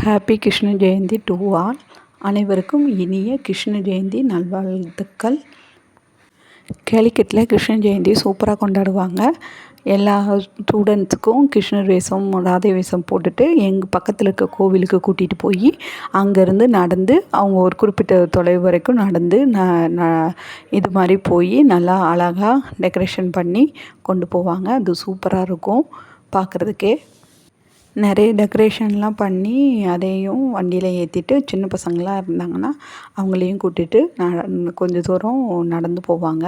Happy Krishna Jayanthi to all அனைவருக்கும் இனிய கிருஷ்ண ஜெயந்தி நல்வாழ்த்துக்கள். கேலிக்கட்டில் கிருஷ்ண ஜெயந்தி சூப்பராக கொண்டாடுவாங்க. எல்லா ஸ்டூடெண்ட்ஸுக்கும் கிருஷ்ணர் வேஷம் ராதை வேஷம் போட்டுட்டு எங்கள் பக்கத்தில் இருக்க கோவிலுக்கு கூட்டிகிட்டு போய் அங்கேருந்து நடந்து அவங்க ஒரு குறிப்பிட்ட தொலைவு வரைக்கும் நடந்து ந இது மாதிரி போய் நல்லா அழகாக டெக்கரேஷன் பண்ணி கொண்டு போவாங்க. அது சூப்பராக இருக்கும். பார்க்குறதுக்கே நிறைய டெக்கரேஷன்லாம் பண்ணி அதையும் வண்டியில் ஏற்றிட்டு சின்ன பசங்களாக இருந்தாங்கன்னா அவங்களையும் கூட்டிகிட்டு ந கொஞ்சம் தூரம் நடந்து போவாங்க.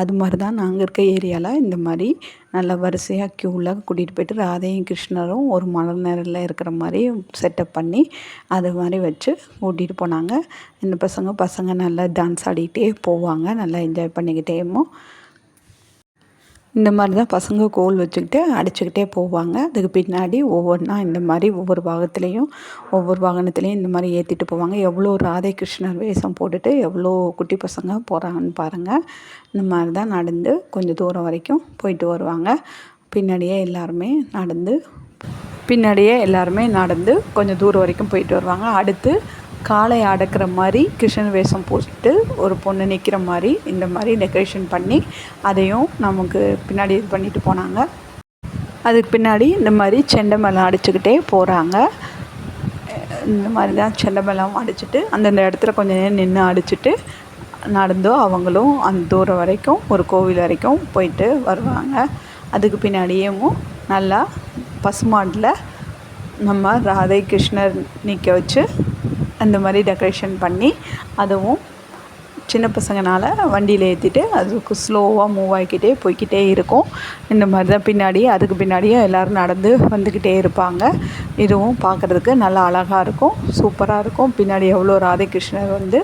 அது மாதிரி தான் நாங்கள் இருக்க ஏரியாவில் இந்த மாதிரி நல்ல வரிசையாக க்யூவில் கூட்டிகிட்டு போய்ட்டு ராதையும் கிருஷ்ணரும் ஒரு மலர் நேரில் இருக்கிற மாதிரி செட்டப் பண்ணி அது மாதிரி வச்சு கூட்டிகிட்டு போனாங்க. இந்த பசங்க பசங்க நல்லா டான்ஸ் ஆடிக்கிட்டே போவாங்க நல்லா என்ஜாய் பண்ணிக்கிட்டேமோ இந்த மாதிரி தான் பசங்க கோல் வச்சுக்கிட்டு அடிச்சுக்கிட்டே போவாங்க. அதுக்கு பின்னாடி ஒவ்வொன்றா இந்த மாதிரி ஒவ்வொரு பாகத்துலேயும் ஒவ்வொரு வாகனத்துலேயும் இந்த மாதிரி ஏற்றிட்டு போவாங்க. எவ்வளோ ராதை கிருஷ்ணர் வேஷம் போட்டுட்டு எவ்வளோ குட்டி பசங்க போகிறாங்கன்னு பாருங்கள் இந்த மாதிரி தான் நடந்து கொஞ்சம் தூரம் வரைக்கும் போயிட்டு வருவாங்க. பின்னாடியே எல்லாருமே நடந்து பின்னாடியே எல்லாருமே நடந்து கொஞ்சம் தூரம் வரைக்கும் போயிட்டு வருவாங்க. அடுத்து காளை அடக்கிற மாதிரி கிருஷ்ணன் வேஷம் போட்டு ஒரு பொண்ணு நிற்கிற மாதிரி இந்த மாதிரி டெக்கரேஷன் பண்ணி அதையும் நமக்கு பின்னாடி இது பண்ணிட்டு போனாங்க. அதுக்கு பின்னாடி இந்த மாதிரி செண்டை மேளம் அடிச்சுக்கிட்டே போகிறாங்க இந்த மாதிரி தான் செண்டை மேளம் அடிச்சுட்டு அந்தந்த இடத்துல கொஞ்சம் நேரம் நின்று அடிச்சுட்டு நடந்தோ அவங்களும் அந்த தூரம் வரைக்கும் ஒரு கோவில் வரைக்கும் போயிட்டு வருவாங்க. அதுக்கு பின்னாடியேவும் நல்லா பசுமாட்டில் நம்ம ராதை கிருஷ்ணர் நிற்க வச்சு அந்த மாதிரி டெக்கரேஷன் பண்ணி அதுவும் சின்ன பசங்கனால் வண்டியில் ஏற்றிட்டு அதுக்கு ஸ்லோவாக மூவ் ஆகிக்கிட்டே போய்க்கிட்டே இருக்கும். இந்த மாதிரி தான் பின்னாடி அதுக்கு பின்னாடியே எல்லோரும் நடந்து வந்துக்கிட்டே இருப்பாங்க. இதுவும் பார்க்குறதுக்கு நல்லா அழகாக இருக்கும். சூப்பராக இருக்கும். பின்னாடி எவ்வளோ ராதைகிருஷ்ணர் வந்து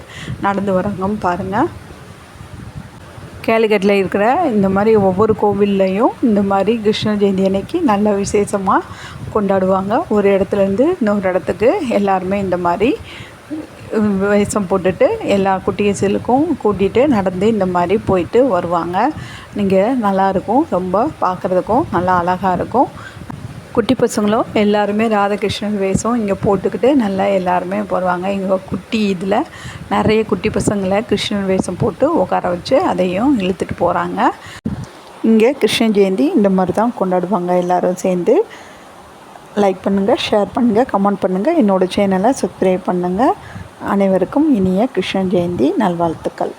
நடந்து வராங்கன்னு பாருங்கள் கேலிக்கட்டில் இருக்கிற இந்த மாதிரி ஒவ்வொரு கோவில்லையும் இந்த மாதிரி கிருஷ்ண ஜெயந்தி அன்னைக்கு நல்ல விசேஷமாக கொண்டாடுவாங்க. ஒரு இடத்துலேருந்து இன்னொரு இடத்துக்கு எல்லாருமே இந்த மாதிரி வேஷம் போட்டுட்டு எல்லா குட்டீஸுகளுக்கும் கூட்டிகிட்டு நடந்து இந்த மாதிரி போயிட்டு வருவாங்க. நீங்கள் நல்லாயிருக்கும் ரொம்ப பார்க்குறதுக்கும் நல்லா அழகாக இருக்கும். குட்டி பசங்களும் எல்லாருமே ராதாகிருஷ்ணன் வேஷம் இங்கே போட்டுக்கிட்டு நல்லா எல்லாருமே போடுவாங்க. இங்கே குட்டி இதில் நிறைய குட்டி பசங்களை கிருஷ்ணன் வேஷம் போட்டு உட்கார வச்சு அதையும் இழுத்துட்டு போகிறாங்க இங்கே கிருஷ்ண ஜெயந்தி இந்த மாதிரி தான் கொண்டாடுவாங்க எல்லோரும் சேர்ந்து. லைக் பண்ணுங்கள் ஷேர் பண்ணுங்கள் கமெண்ட் பண்ணுங்கள் என்னோடய சேனலை சப்ஸ்கிரைப் பண்ணுங்கள் அனைவருக்கும் இனிய கிருஷ்ண ஜெயந்தி நல்வாழ்த்துக்கள்.